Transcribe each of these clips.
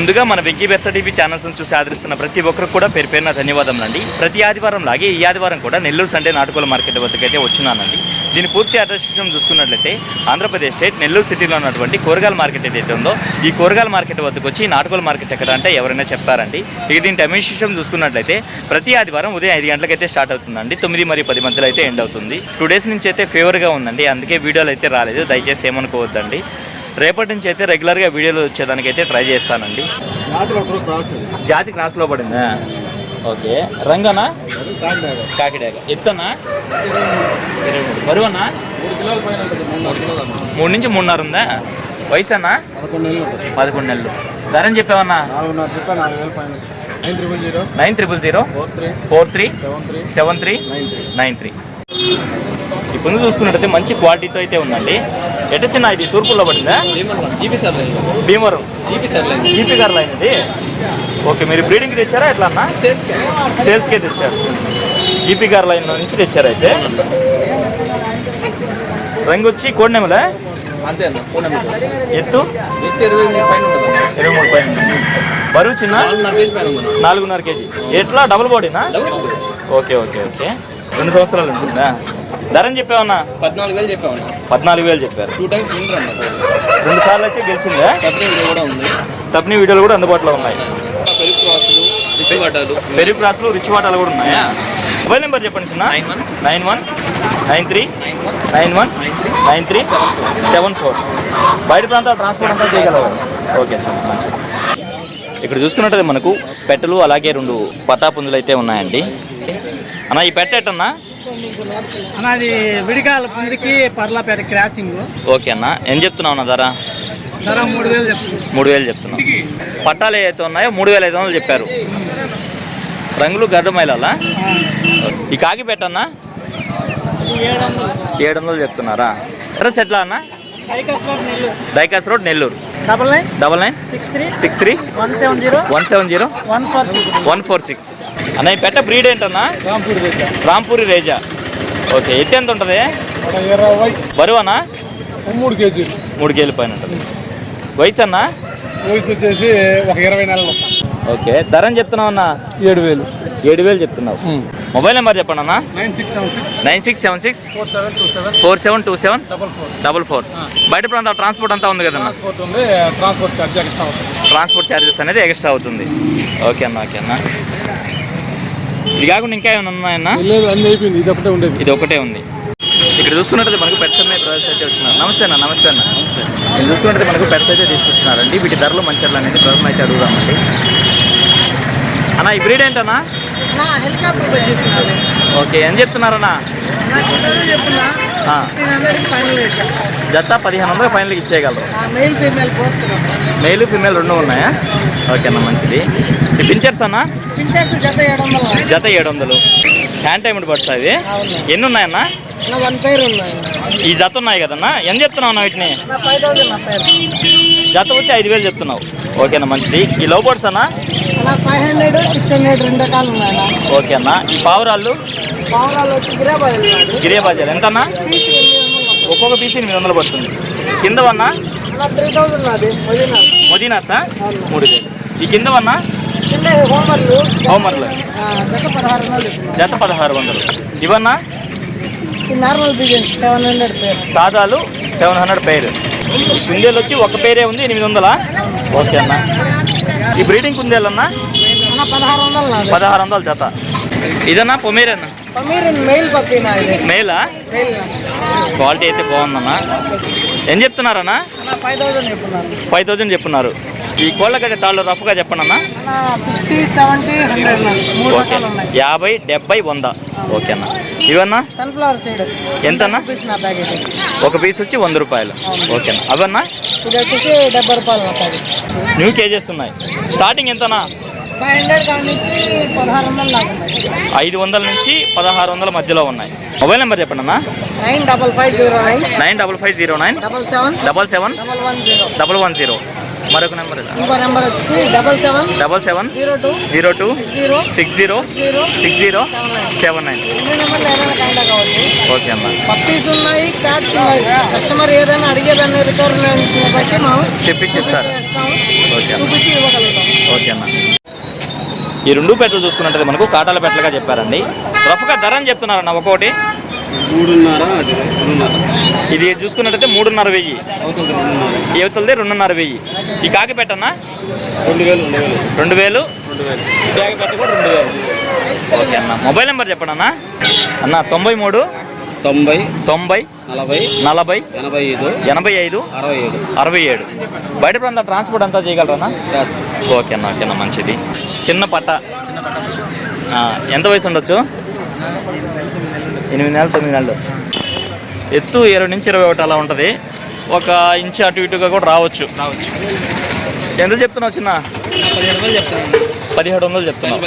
ముందుగా మన Venky బెర్స TV channels చూసి ఆదరిస్తున్న ప్రతి ఒక్కరికి కూడా పేరు పేరున ధన్యవాదములు అండి ప్రతి ఆదివారం లాగే ఈ ఆదివారం కూడా నెల్లూరు సండే నాటుకోల మార్కెట్ వద్దకైతే వచ్చినానండి దీని పూర్తి అడ్రస్ విషయం చూసుకున్నట్లయితే ఆంధ్రప్రదేశ్ స్టేట్ నెల్లూరు సిటీలో ఉన్నటువంటి కూరగాయల మార్కెట్ ఏదైతే ఉందో ఈ కూరగాయల మార్కెట్ వద్దకు వచ్చి ఈ నాటుకోల మార్కెట్ ఎక్కడ అంటే ఎవరైనా చెప్తారండి. ఇక దీని టైమింగ్ విషయం చూసుకున్నట్లయితే ప్రతి ఆదివారం ఉదయం ఐదు గంటలకైతే స్టార్ట్ అవుతుందండి. తొమ్మిది మరియు పది మధ్యలో అయితే ఎండ్ అవుతుంది. టూ డేస్ నుంచి అయితే ఫేవర్గా ఉందండి. అందుకే వీడియోలు అయితే రాలేదు. దయచేసి ఏమనుకోవద్దండి. రేపటి నుంచి అయితే రెగ్యులర్గా వీడియోలు వచ్చేదానికి అయితే ట్రై చేస్తానండి. జాతి క్రాస్లో పడిందా? ఓకే. రంగనా? కాకిడాక ఎత్తనా? ఇరవై మూడు. బరువన్నా మూడు నుంచి మూడున్నర ఉందా? వయసు అన్నా పదకొండు నెలలు. ధరని చెప్పావన్నా? Nine triple zero four three. Seven three. Nine three. ఇప్పుడు చూసుకున్నట్టయితే మంచి క్వాలిటీతో అయితే ఉందండి. ఎట చిన్న ఇది? తూర్పులో పడిందా? GP sir Bhimavaram. GP sir GP గారు లైన్ ఇది? ఓకే మీరు బ్రీడింగ్కి తెచ్చారా ఎట్లా అన్నా? సేల్స్కే తెచ్చారు. జీపీ గారు లైన్ నుంచి తెచ్చారు అయితే. రంగు వచ్చి కోడినెమలే అంతే ఎత్తు? ఎత్తి ఇరవై మూడు పైన ఇరవై మూడు పైన బరువు చిన్న? నాలుగున్నర కేజీ ఎట్లా? డబుల్ బాడీనా? Okay okay okay. రెండు సంవత్సరాలు ఉంటుందా? ధరని చెప్పావన్నా? పద్నాలుగు వేలు చెప్పామన్న పద్నాలుగు వేలు చెప్పారు. టూ టైమ్స్ అన్న రెండు సార్లు అయితే గెలిచిందా? కంపెనీ ఇది కూడా ఉంది. తప్పని వీడియోలు కూడా అందుబాటులో ఉన్నాయి. పెరుగు క్రాసులు రిచ్ వాటాలు. పెరుగు క్లాసులు రిచ్ వాటాలు కూడా ఉన్నాయా? మొబైల్ నెంబర్ చెప్పండి చిన్న nine one. Nine one. Nine three. Nine one. Nine three. Seven four. బయట ప్రాంతాల ట్రాన్స్పోర్ట్ అంతా చేయగలరు ఓకే సార్ మంచిది. ఇక్కడ చూసుకున్నట్టయితే మనకు పెట్టలు అలాగే రెండు పట్టా పుంజులు అయితే ఉన్నాయండి. అన్న ఈ పెట్ట ఎట్టన్నా? అన్నది విడికాల పుంజుకి పర్లాపేట క్రాసింగ్. ఓకే అన్న. ఏం చెప్తున్నావు అన్న ధర? ధర మూడు వేలు చెప్తుంది మూడు వేలు చెప్తున్నావు పట్టాలు ఏవైతే ఉన్నాయో మూడు వేల ఐదు వందలు చెప్పారు. రంగులు గడ్డ మైలాలా? ఈ కాకి పెట్టన్నా? ఏడు వందలు. ఏడు వందలు చెప్తున్నారా? అడ్రస్ ఎట్లా అన్న? డైకాస్ road Nellore. Double nine double nine? Six three six three? One seven zero one seven zero? One four six. One four six. అన్న పెట్ట బ్రీడ్ ఏంటన్నా? రాంపూర్ దగ్గర రాంపూరి రేజా. ఓకే ఎత్తు ఎంత ఉంటుంది? బరువనా? మూడు కేజీలు. మూడు కేజీల పైన ఉంటుంది. వయసు అన్నా వయసు వచ్చేసి ఒక ఇరవై నెలలు ఓకే. ధర అని చెప్తున్నావు అన్న? ఏడు వేలు ఏడు వేలు చెప్తున్నావు మొబైల్ నెంబర్ చెప్పండి అన్న. Nine six seven six. Nine six seven six. Four seven two seven. Four seven two seven. Double four. Double four. బయట ప్రాంతాల ట్రాన్స్పోర్ట్ అంతా ఉంది కదన్న? ట్రాన్స్పోర్ట్ ఉంది. ట్రాన్స్పోర్ట్ ఛార్జ్ ఎక్స్ట్రా అవుతుంది. ట్రాన్స్పోర్ట్ ఛార్జెస్ అనేది ఎక్స్ట్రా అవుతుంది. ఓకే అన్న ఓకే అన్న. ఇది కాకుండా ఇంకా ఏమైనా ఉన్నాయన్నా? లేదు అన్ని అయిపోయింది. ఇది ఒకటే ఉండేది. ఇది ఒకటే ఉంది. ఇక్కడ చూసుకున్నట్టు మనకు పెట్స్ అనే అయితే వచ్చినారు. నమస్తే అన్న నమస్తే అన్న. ఇది చూసుకున్నట్టు మనకు పెట్స్ అయితే తీసుకొచ్చినారండి. వీటి ధరలు మంచి అనేది బ్రదర్ అయితే అడుగుదామండి. అన్న ఈ బ్రీడ్ ఏంటన్నా? ఓకే ఏం చెప్తున్నారన్నా? ఫైనల్ జత పదిహేను వందలు ఫైనల్కి ఇచ్చేయగలరు. మెయిల్ ఫీమేల్ రెండు ఉన్నాయా? ఓకే అన్న మంచిది. పించర్స్ అన్న? జత ఏడు వందలు. హ్యాండ్ టైమ్డ్ బర్డ్స్ అవి ఎన్ని ఉన్నాయన్నా? ఈ జత ఉన్నాయి కదన్నా. ఎంత చెప్తున్నావు అన్న వీటిని? జత వచ్చి ఐదు వేలు చెప్తున్నావు. ఓకేనా మంచిది. ఈ లవ్ బర్డ్స్ అన్న? ఫైవ్ హండ్రెడ్ సిక్స్ హండ్రెడ్ రెండు రకాలు ఉన్నాయి ఓకే అన్న. ఈ పావురాళ్ళు? పావురాలు వచ్చి గిరాబాయ్ ఉన్నాడు గిరే బజార్ ఎంత అన్న ఒక్కొక్క పీస్ ఎనిమిది వందలు పడుతుంది. కిందవన్నా? అలా త్రీ థౌసండ్ నాది. వదిలినాడు మొదీనాసా? మూడు వేలు. ఈ కింద హోంవర్లు హోంవర్లు జత పదహారు వందలు చెప్తున్నాను జత పదహారు వందలు. ఇవన్నా? నార్మల్ బిజినెస్ సెవెన్ హండ్రెడ్ పేరు. సాదాలు సెవెన్ హండ్రెడ్ పేరు. కుందేలు వచ్చి ఒక పేరే ఉంది ఎనిమిది వందలా? ఓకే అన్న. ఈ బ్రీడింగ్ కుందేలన్నా పదహారు వందలు జత ఇదన్నా పొమేరన్నా ఇది మేలా క్వాలిటీ అయితే బాగుందన్నా. ఏం చెప్తున్నారన్నా? ఫైవ్ థౌజండ్ చెప్తున్నారు. ఈ కోళ్ళగడ్డ తాళ్ళు రఫ్గా చెప్పండి అన్న ఫిఫ్టీ సెవెంటీ హండ్రెడ్ ఓకే. యాభై డెబ్బై వంద. ఓకే అన్న ఇవన్నా? Sunflower seed. ఎంతన్నా? రూపీస్ నా ప్యాకెట్. ఒక పీస్ వచ్చి వంద రూపాయలు. ఓకే అన్న అవన్నా? ఇది వచ్చేసి డెబ్బై రూపాయలు న్యూ కేజెస్ ఉన్నాయి. స్టార్టింగ్ ఎంతనా ఐదు వందల నుంచి పదహారు వందల మధ్యలో ఉన్నాయి. మొబైల్ నెంబర్ చెప్పండి అన్న nine double five zero nine. Nine double five zero nine. Double seven. Double seven. Double one zero. మరొక నెంబర్ ఇంకో number double seven double seven zero two zero two zero six zero zero six zero seven nine. నెంబర్లు ఏదైనా కావచ్చు okay అన్న puppies ఉన్నాయి cats ఉన్నాయి. Customer ఏదైనా అడిగేదాన్ని రిక్వైర్మెంట్ బట్టి మనం తెప్పించేస్తారు. ఓకే అన్న చూపించి ఇవ్వగలుగుతాం. ఓకే అన్న ఈ రెండు పెట్టలు చూసుకున్నట్టు మనకు కాటాల పెట్టలుగా చెప్పారండి. రఫ్గా ధర అని చెప్తున్నారన్న ఒక్కొక్కటి మూడున్నర ఇది చూసుకున్నట్టయితే మూడున్నర వెయ్యి. అవుతుంది రెండున్నర. వెయ్యి. ఈ కాకి పెట్టన్నా రెండు వేలు రెండు వేలు. కాకి పెట్ట కూడా రెండు వేలు. ఓకే అన్న. మొబైల్ నెంబర్ చెప్పండి అన్న. అన్న తొంభై మూడు తొంభై తొంభై నలభై నలభై ఎనభై ఐదు ఎనభై ఐదు అరవై ఐదు అరవై ఏడు. బయట ప్రాంత ట్రాన్స్పోర్ట్ అంతా చేయగలరా ఓకే అన్న ఓకే అన్న మంచిది. చిన్న పట్ట. ఎంత వయసు ఉండొచ్చు? ఎనిమిది నెలలు తొమ్మిది నెలలు. ఎత్తు ఇరవై నుంచి ఇరవై ఒకటి అలా ఉంటుంది. ఒక ఇంచు అటు ఇటుగా కూడా రావచ్చు. రావచ్చు ఎంత చెప్తున్నావు చిన్న? పదిహేడు వందలు చెప్తున్నావు.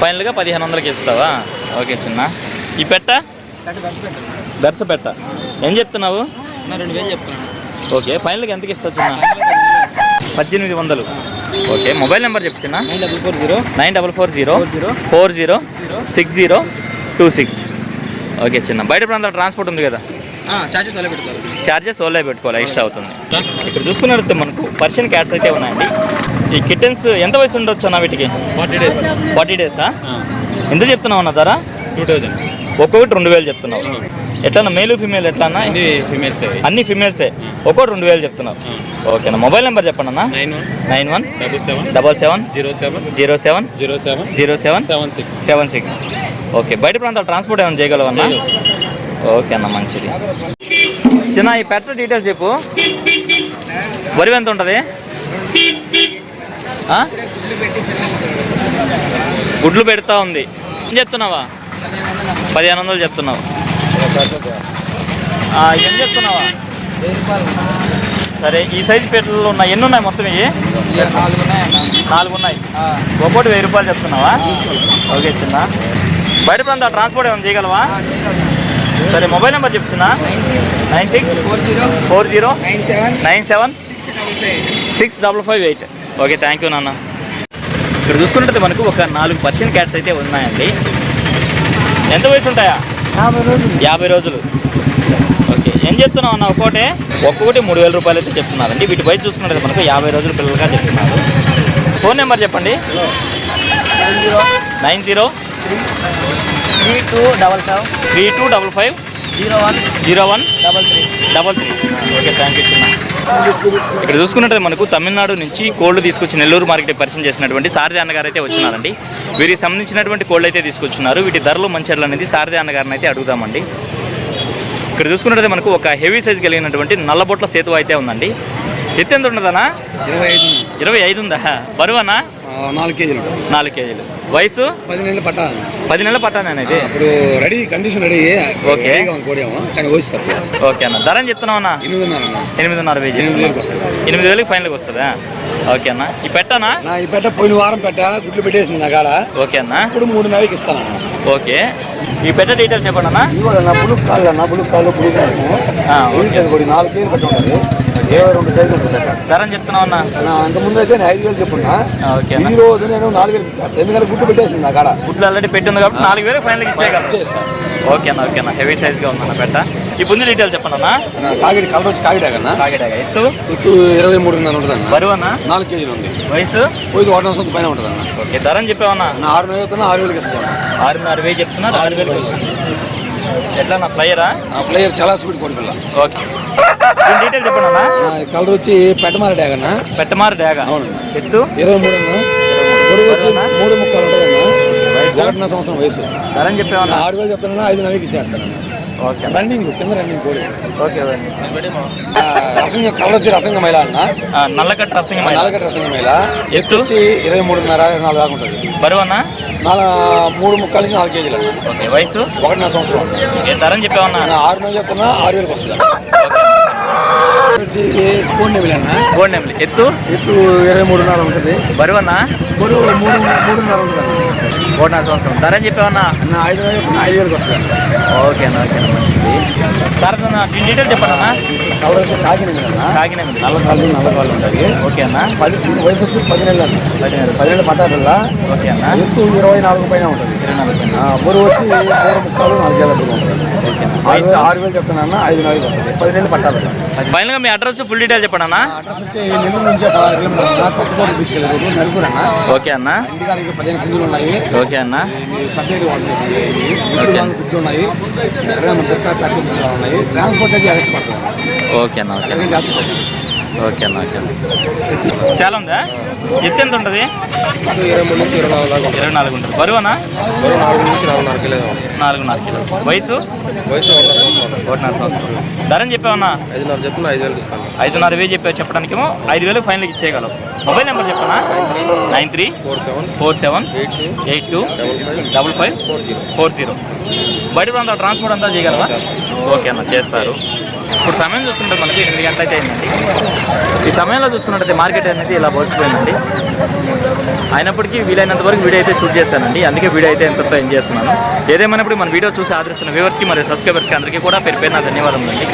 ఫైనల్గా పదిహేను వందలకి ఇస్తావా? ఓకే చిన్న. ఈ పెట్ట? దర్శ పెట్ట. ఏం చెప్తున్నావు? రెండు వేలు చెప్తాను ఓకే ఫైనల్గా ఎంతకి ఇస్తావు చిన్న? పద్దెనిమిది వందలు. ఓకే మొబైల్ నెంబర్ చెప్పు చిన్న. Nine double four zero. Nine double four zero. Zero. Four zero. Six zero. Two six. Okay చిన్న. బయట ప్రాంతాల ట్రాన్స్పోర్ట్ ఉంది కదా? చార్జెస్ అలా పెడతారు. ఛార్జెస్ పెట్టుకోవాలి ఎక్స్ట్రా అవుతుంది. ఇక్కడ చూసుకున్నట్టు మనకు పర్షియన్ క్యాట్స్ అయితే ఉన్నాయండి. ఈ కిటన్స్ ఎంత వయసు ఉండొచ్చు అన్న వీటికి? Forty days. ఫార్టీ డేసా ఎంత చెప్తున్నావు అన్న ధర? Two thousand. ఒక్కొక్కటి రెండు వేలు చెప్తున్నావు. ఎట్లా మేలు ఫీమేల్ ఎట్లా అన్న? ఫీమేల్స్ అన్ని ఫీమేల్సే ఒక్కొక్కటి రెండు వేలు చెప్తున్నావు. ఓకేనా మొబైల్ నెంబర్ చెప్పండి అన్న. Nine one. Nine one. Double seven. Double seven. Zero seven. Zero seven. Zero seven. Zero seven. Seven six. Seven six. Okay బయట ప్రాంతాల ట్రాన్స్పోర్ట్ ఏమైనా చేయగలవన్నా ఓకే అన్న మంచిది. చిన్న ఈ పెట్ట డీటెయిల్స్ చెప్పు. వరి ఎంత ఉంటుంది? గుడ్లు పెడతా ఉంది. ఏం చెప్తున్నావా? పదిహేను వందలు చెప్తున్నావు. ఏం చెప్తున్నావా? సరే ఈ సైజు పెట్టలు ఉన్నాయి. ఎన్ని ఉన్నాయి మొత్తం ఇవి? నాలుగు ఉన్నాయి ఒక్కోటి వెయ్యి రూపాయలు చెప్తున్నావా? ఓకే చిన్న. బయట ప్రాంతాల ట్రాన్స్పోర్ట్ ఏమైనా చేయగలవా? సరే మొబైల్ నెంబర్ చెప్తున్నా. Nine six four zero nine seven six double five eight okay thank you నాన్న. ఇక్కడ చూసుకుంటే మనకు ఒక నాలుగు పర్షియన్ క్యాట్స్ అయితే ఉన్నాయండి. ఎంత వయసు ఉంటాయా? యాభై రోజులు. యాభై రోజులు. ఓకే ఏం చెప్తున్నావు అన్న ఒక్కోటే? ఒక్కొక్కటి మూడు వేల రూపాయలు అయితే చెప్తున్నారండి. వీటి బయట చూసుకుంటే మనకు యాభై రోజుల పిల్లలుగా చెప్తున్నారు. ఫోన్ నెంబర్ చెప్పండి. Nine zero three two double seven three two double five. Zero one. Zero one. Double three. Double three. Okay thank you చిన్న. ఇక్కడ చూసుకున్నట్టు మనకు తమిళనాడు నుంచి కోళ్ళు తీసుకొచ్చి నెల్లూరు మార్కెట్ పరిచయం చేసినటువంటి సారథి అన్నగారు అయితే వచ్చినారండి వీరికి సంబంధించినటువంటి కోళ్ళు అయితే తీసుకొచ్చున్నారు. వీటి ధరలు మంచి అనేది సారథి అన్నగారిని అయితే అడుగుదామండి. ఇక్కడ చూసుకున్నట్లయితే మనకు ఒక హెవీ సైజ్ కలిగినటువంటి నల్లబొట్ల సేతు అయితే ఉందండి. ఎత్తు ఎంత ఉండదనా ఇరవై ఐదు ఇరవై ఐదు ఉందా? బరువనా నాలుగు కేజీలు. నాలుగు కేజీలు. వయసు? పది నెలలు పట్టాలి పది నెలల పట్టాను ఇది ఇప్పుడు రెడీ కండిషన్ రెడీ ఓకే. కోడేమో కానీ వయసు తక్కువ ఓకే అన్న. ధర చెప్తున్నావు అన్న? ఎనిమిదిన్నర. ఎనిమిదిన్నర ఎనిమిది వేలకు వస్తుంది. ఎనిమిది వేలకి ఫైనల్కి వస్తుందా? ఓకే అన్న. ఈ పెట్టనా ఈ పెట్ట పోయిన వారం పెట్ట గుడ్లు పెట్టేసింది నా కాడ. ఓకే అన్న. ఇప్పుడు మూడు నెలలకి ఇస్తాను ఓకే. ఈ పెట్ట డీటెయిల్స్ చెప్పండి అన్న. బులుగు కాళ్ళు అన్న బులుగు కాళ్ళు కూడా నాలుగు కేజీలు పెట్ట ఉంటుంది ఇరవై రెండు సైజు ఉంటుంది పెట్ట. ధర అని చెప్తున్నావు అన్న. నా అంత ముందు అయితే నేను ఐదు వేలు చెప్పున్నా. ఓకే అన్న. ఈ రోజు నేను నాలుగు వేలకు ఇచ్చేస్తాను ఎందుకంటే గుడ్లు పెట్టేసింది నా కాడ. గుడ్లు ఆల్రెడీ పెట్టి ఉంది కాబట్టి నాలుగు వేలు ఫైనల్కి ఇచ్చేయగలరు చేస్తాను ఓకే అన్న ఓకే అన్న. హెవీ సైజ్గా ఉందన్న పెట్ట. ఈ డీటెయిల్స్ చెప్పండి అన్న. కాగిడి కలర్ వచ్చి కాగిడా కన్నా కాకిడాగా ఎత్తు? ఇరవై మూడున్నర ఉంటుంది అన్న. బరువు అన్న? నాలుగు కేజీలు ఉంది. వయసు? పోయి ఒకటి సంవత్సరం పైన ఉంటుంది అన్న. ఓకే ధర అని చెప్పావన్నా ఆరు అవుతున్నా ఆరు వేలకి ఇస్తాను. ఆరున్నర వేలు చెప్తున్నారు ఆరు వేలు వస్తుంది. ఎట్లా నా ఫ్లయరా? ఆ ఫ్లేయర్ చాలా స్పీడ్ కోడి పిల్ల ఓకే. దీని డీటెయిల్ చెప్పండి అన్న కలర్ వచ్చి పెట్టమాల డ్యాగ్ అన్న పెట్టమారు డాగా అవును. ఎత్తు? ఇరవై మూడు అన్న? మూడు ముక్కలు ఉంటుంది అన్న. వయసు? ఒకటిన్నర సంవత్సరం వయసు. ధర చెప్పావన్నా? ఆరు వేలు చెప్తానన్నా ఐదు నెలలకి ఇచ్చేస్తాను ఓకే. రన్నింగ్ కింద రన్నింగ్ కోడి ఓకే రసంగా కలర్ వచ్చి రసంగా మైల అన్న. నల్లకట్ట రసంగా నాలుగటి రసంగా మైల. ఎత్తు? వచ్చి ఇరవై మూడున్నర ఇరవై నాలుగు దాకా ఉంటుంది. బరువు అన్న నాలుగు మూడు ముక్కల నుంచి నాలుగు కేజీలు అన్న ఓకే వయసు? ఒకటిన్నర సంవత్సరం. ఓకే ధర అని చెప్పావన్నా? నా ఆరు నెలలు చెప్తున్నా ఆరు వేలకు వస్తుంది. వచ్చి కోడి నెమిలి అన్న. నెంబర్ ఎత్తు? ఇప్పుడు ఇరవై మూడున్నర ఉంటుంది. బరువు అన్న బరువు మూడు మూడున్నర ఉంటుంది అన్న ఒకటిన్నర సంవత్సరం. ధర అని చెప్పావన్నా? నా ఐదు చెప్తున్నా ఐదు వేలకు వస్తుంది అన్న. ఓకే అన్న ఓకే అన్న మంచిది. దీని డీటెయిల్ చెప్పండి అన్న? కలర్ కాకినాడ అన్న. కాకినాడ. నల్ల కాళ్ళు నల్ల కాళ్ళు ఉంటాయి. ఓకే అన్న. పది వయసు వచ్చి పదిహేను అన్న. పదిహేను. పదిహేను పట్టా పిల్ల ఓకే అన్న. ఎత్తు ఇరవై నాలుగు పైన ఉంటుంది. ఇరవై నాలుగు పైన. బరువు వచ్చి మూడు ముక్కలు దూరం ఉంటుంది. అన్న. ఆరు ఆరు వేలు చెప్తున్నా ఐదు నాలుగు వస్తుంది. పదిహేను పట్టా పిల్ల ఫైనల్గా మీ అడ్రస్ ఫుల్ డీటెయిల్ చెప్పండి అన్న. అడ్రస్ వచ్చి నెల్లూరు నుంచి పదహారు కిలోమీటర్లు కొత్తకోట వెళ్ళారు నలుగురు అన్న. ఓకే అన్న. ఇంటికాడికి పదిహేను కుందులు ఉన్నాయి. ఓకే అన్న. పద్దెనిమిది వాళ్ళు గుడ్లు ఉన్నాయి. ప్యాకెట్లు ఉన్నాయి. ట్రాన్స్పోర్ట్ అయితే ఎక్స్ట్రా పడుతుంది. ఓకే అన్న ఓకే పడుతుంది. ఓకే అన్న ఓకే చాలా ఉందా? ఎత్తు ఎంత ఉంటుంది? ఇరవై మూడు నుంచి ఇరవై నాలుగు ఇరవై నాలుగు ఉంటుంది. బరువునా నాలుగు నుంచి నాలుగున్నర కిలో. నాలుగున్నర కిలో వయసు? వయసు ఒకటిన్నర సంవత్సరం ధరని చెప్పావన్నా? ఐదున్నర చెప్పిన ఐదు వేలకు ఇస్తాను ఐదున్నర వేలు చెప్పావు చెప్పడానికేమో. ఐదు వేలు ఫైనల్కి ఇచ్చేయగలవు. మొబైల్ నెంబర్ చెప్పనా? Nine three four seven four seven eight two eight two double five four zero. Four zero. బయట ప్రాంతాల ట్రాన్స్పోర్ట్ అంతా చేయగలవా? ఓకే అన్న చేస్తారు. ఇప్పుడు సమయం చూసుకుంటే మనకి ఎనిమిది గంటలు అయితే అయిందండి. ఈ సమయంలో చూసుకున్నట్టయితే మార్కెట్ అనేది ఇలా పోసిపోయిందండి. అయినప్పటికీ వీలైనంత వరకు వీడియో అయితే షూట్ చేశానండి అందుకే వీడియో అయితే ఎంత ఎంజాయ్ చేస్తున్నాను. ఏదేమైనప్పుడు మన వీడియో చూసి ఆదరిస్తున్న వ్యూవర్స్కి మరియు సబ్స్క్రైబర్స్కి అందరికీ కూడా పేరు పేరు నా ధన్యవాదములు అండి